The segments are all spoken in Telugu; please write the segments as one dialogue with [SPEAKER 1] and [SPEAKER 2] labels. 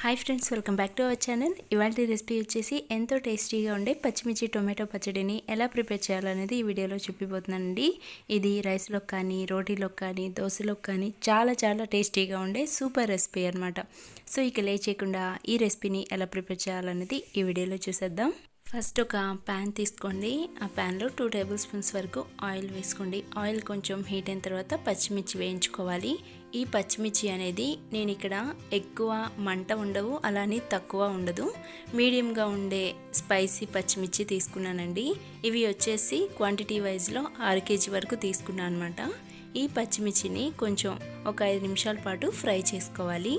[SPEAKER 1] Hi friends welcome back to our channel ఇవాళ రెసిపీ వచ్చేసి ఎంతో టేస్టీగా ఉండే పచ్చిమిర్చి టొమాటో పచ్చడిని ఎలా ప్రిపేర్ చేయాలనేది ఈ వీడియోలో చూపిపోతున్నానండి. ఇది రైస్లో కానీ రోటీలో కానీ దోశలో కానీ చాలా చాలా టేస్టీగా ఉండే సూపర్ రెసిపీ అనమాట సో ఇక లే చేయకుండా ఈ రెసిపీని ఎలా ప్రిపేర్ చేయాలనేది ఈ వీడియోలో చూసేద్దాం. ఫస్ట్ ఒక ప్యాన్ తీసుకోండి. ఆ ప్యాన్లో టూ టేబుల్ స్పూన్స్ వరకు ఆయిల్ వేసుకోండి. ఆయిల్ కొంచెం హీట్ అయిన తర్వాత పచ్చిమిర్చి వేయించుకోవాలి. ఈ పచ్చిమిర్చి అనేది నేను ఇక్కడ ఎక్కువ మంట ఉండవు అలానే తక్కువ ఉండదు. మీడియంగా ఉండే స్పైసీ పచ్చిమిర్చి తీసుకున్నానండి. ఇవి వచ్చేసి క్వాంటిటీ వైజ్లో ఆరు కేజీ వరకు తీసుకున్నాను అనమాట ఈ పచ్చిమిర్చిని కొంచెం ఒక ఐదు నిమిషాల పాటు ఫ్రై చేసుకోవాలి.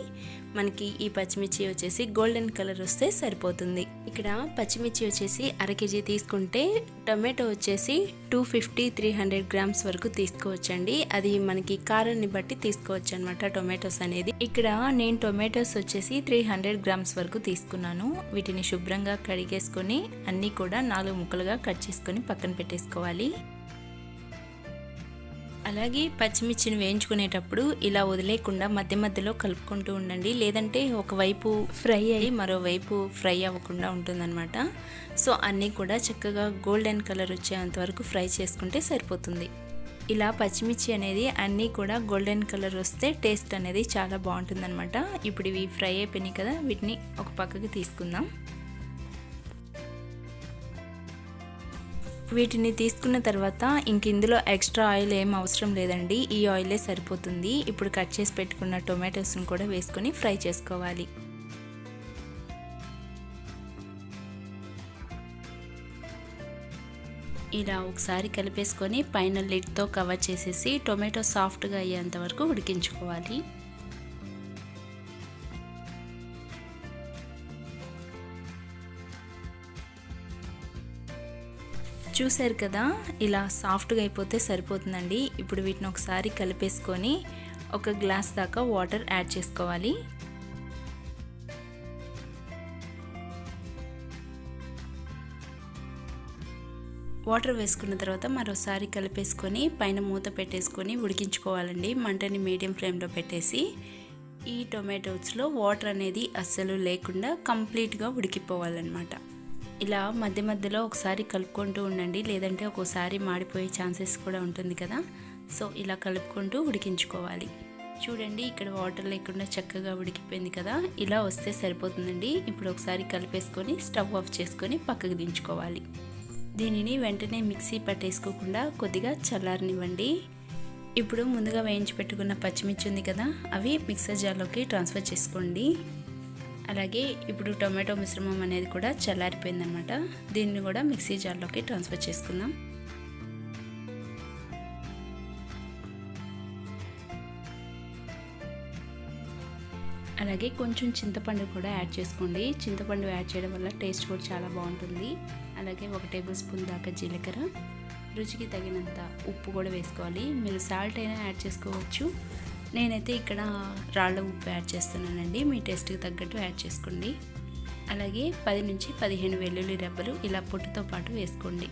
[SPEAKER 1] మనకి ఈ పచ్చిమిర్చి వచ్చేసి గోల్డెన్ కలర్ వస్తే సరిపోతుంది. ఇక్కడ పచ్చిమిర్చి వచ్చేసి అర కేజీ తీసుకుంటే టొమాటో వచ్చేసి two fifty three hundred grams వరకు తీసుకోవచ్చండి. అది మనకి కారాన్ని బట్టి తీసుకోవచ్చు అనమాట టొమాటోస్ అనేది. ఇక్కడ నేను టొమాటోస్ వచ్చేసి త్రీ హండ్రెడ్ గ్రామ్స్ వరకు తీసుకున్నాను. వీటిని శుభ్రంగా కడిగేసుకొని అన్నీ కూడా నాలుగు ముక్కలుగా కట్ చేసుకొని పక్కన పెట్టేసుకోవాలి. అలాగే పచ్చిమిర్చిని వేయించుకునేటప్పుడు ఇలా వదిలేకుండా మధ్య మధ్యలో కలుపుకుంటూ ఉండండి. లేదంటే ఒకవైపు ఫ్రై అయ్యి మరోవైపు ఫ్రై అవ్వకుండా ఉంటుందన్నమాట. సో అన్నీ కూడా చక్కగా గోల్డెన్ కలర్ వచ్చేంత వరకు ఫ్రై చేసుకుంటే సరిపోతుంది. ఇలా పచ్చిమిర్చి అనేది అన్నీ కూడా గోల్డెన్ కలర్ వస్తే టేస్ట్ అనేది చాలా బాగుంటుందన్నమాట. ఇప్పుడు ఇవి ఫ్రై అయిపోయినాయి కదా వీటిని ఒక పక్కకి తీసుకుందాం. వీటిని తీసుకున్న తర్వాత ఇంక ఇందులో ఎక్స్ట్రా ఆయిల్ ఏం అవసరం లేదండి. ఈ ఆయిలే సరిపోతుంది. ఇప్పుడు కట్ చేసి పెట్టుకున్న టొమాటోస్ని కూడా వేసుకొని ఫ్రై చేసుకోవాలి. ఇలా ఒకసారి కలిపేసుకొని పైన లిడ్తో కవర్ చేసేసి టొమాటో సాఫ్ట్గా అయ్యేంత వరకు ఉడికించుకోవాలి. చూశారు కదా ఇలా సాఫ్ట్గా అయిపోతే సరిపోతుందండి. ఇప్పుడు వీటిని ఒకసారి కలిపేసుకొని ఒక గ్లాస్ దాకా వాటర్ యాడ్ చేసుకోవాలి. వాటర్ వేసుకున్న తర్వాత మరోసారి కలిపేసుకొని పైన మూత పెట్టేసుకొని ఉడికించుకోవాలండి. మంటని మీడియం ఫ్లేమ్లో పెట్టేసి ఈ టొమాటోస్లో వాటర్ అనేది అస్సలు లేకుండా కంప్లీట్గా ఉడికిపోవాలన్నమాట. ఇలా మధ్య మధ్యలో ఒకసారి కలుపుకుంటూ ఉండండి. లేదంటే ఒక్కోసారి మాడిపోయే ఛాన్సెస్ కూడా ఉంటుంది కదా. సో ఇలా కలుపుకుంటూ ఉడికించుకోవాలి. చూడండి ఇక్కడ వాటర్ లేకుండా చక్కగా ఉడికిపోయింది కదా. ఇలా వస్తే సరిపోతుందండి. ఇప్పుడు ఒకసారి కలిపేసుకొని స్టవ్ ఆఫ్ చేసుకొని పక్కకు దించుకోవాలి. దీనిని వెంటనే మిక్సీ పట్టేసుకోకుండా కొద్దిగా చల్లారనివ్వండి. ఇప్పుడు ముందుగా వేయించి పెట్టుకున్న పచ్చిమిర్చి ఉంది కదా అవి మిక్సర్ జార్లోకి ట్రాన్స్ఫర్ చేసుకోండి. అలాగే ఇప్పుడు టొమాటో మిశ్రమం అనేది కూడా చల్లారిపోయిందనమాట దీన్ని కూడా మిక్సీ జార్లోకి ట్రాన్స్ఫర్ చేసుకుందాం. అలాగే కొంచెం చింతపండు కూడా యాడ్ చేసుకోండి. చింతపండు యాడ్ చేయడం వల్ల టేస్ట్ కూడా చాలా బాగుంటుంది. అలాగే ఒక టేబుల్ స్పూన్ దాకా జీలకర్ర. రుచికి తగినంత ఉప్పు కూడా వేసుకోవాలి. మీరు సాల్ట్ అయినా యాడ్ చేసుకోవచ్చు. నేనైతే ఇక్కడ రాళ్ళ ఉప్పు యాడ్ చేస్తున్నానండి. మీ టేస్ట్కి తగ్గట్టు యాడ్ చేసుకోండి. అలాగే పది నుంచి పదిహేను వెల్లుల్లి రెబ్బలు ఇలా పొట్టుతో పాటు వేసుకోండి.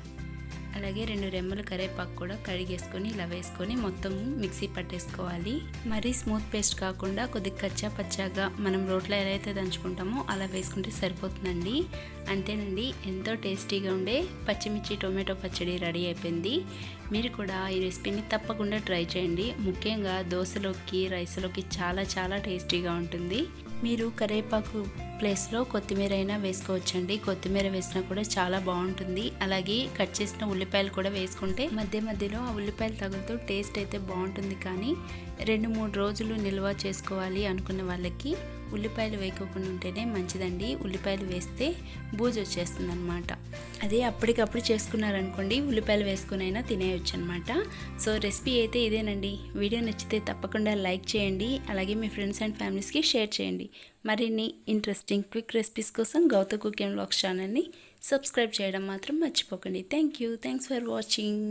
[SPEAKER 1] అలాగే రెండు రెమ్మలు కరేపాకు కూడా కడిగేసుకొని ఇలా వేసుకొని మొత్తం మిక్సీ పట్టేసుకోవాలి. మరీ స్మూత్ పేస్ట్ కాకుండా కొద్దిగా కచ్చా పచ్చాగా మనం రోట్లో ఎలా అయితే దంచుకుంటామో అలా వేసుకుంటే సరిపోతుందండి. అంతేనండి ఎంతో టేస్టీగా ఉండే పచ్చిమిర్చి టొమాటో పచ్చడి రెడీ అయిపోయింది. మీరు కూడా ఈ రెసిపీని తప్పకుండా ట్రై చేయండి. ముఖ్యంగా దోశలోకి రైస్లోకి చాలా చాలా టేస్టీగా ఉంటుంది. మీరు కరేపాకు ప్లేస్లో కొత్తిమీర అయినా వేసుకోవచ్చండి. కొత్తిమీర వేసినా కూడా చాలా బాగుంటుంది. అలాగే కట్ చేసిన ఉల్లిపాయలు కూడా వేసుకుంటే మధ్య మధ్యలో ఆ ఉల్లిపాయలు తగులుతూ టేస్ట్ అయితే బాగుంటుంది. కానీ రెండు మూడు రోజులు నిల్వ చేసుకోవాలి అనుకున్న వాళ్ళకి ఉల్లిపాయలు వేయకోకుండా ఉంటేనే మంచిదండి. ఉల్లిపాయలు వేస్తే బూజు వచ్చేస్తుంది అనమాట అదే అప్పటికప్పుడు చేసుకున్నారనుకోండి ఉల్లిపాయలు వేసుకునైనా తినేయచ్చు అనమాట సో రెసిపీ అయితే ఇదేనండి. వీడియో నచ్చితే తప్పకుండా లైక్ చేయండి. అలాగే మీ ఫ్రెండ్స్ అండ్ ఫ్యామిలీస్కి షేర్ చేయండి. మరిన్ని ఇంట్రెస్టింగ్ క్విక్ రెసిపీస్ కోసం గౌతమ్ కుకింగ్ బ్లాగ్స్ ఛానల్ని సబ్స్క్రైబ్ చేయడం మాత్రం మర్చిపోకండి. Thank you thanks for watching.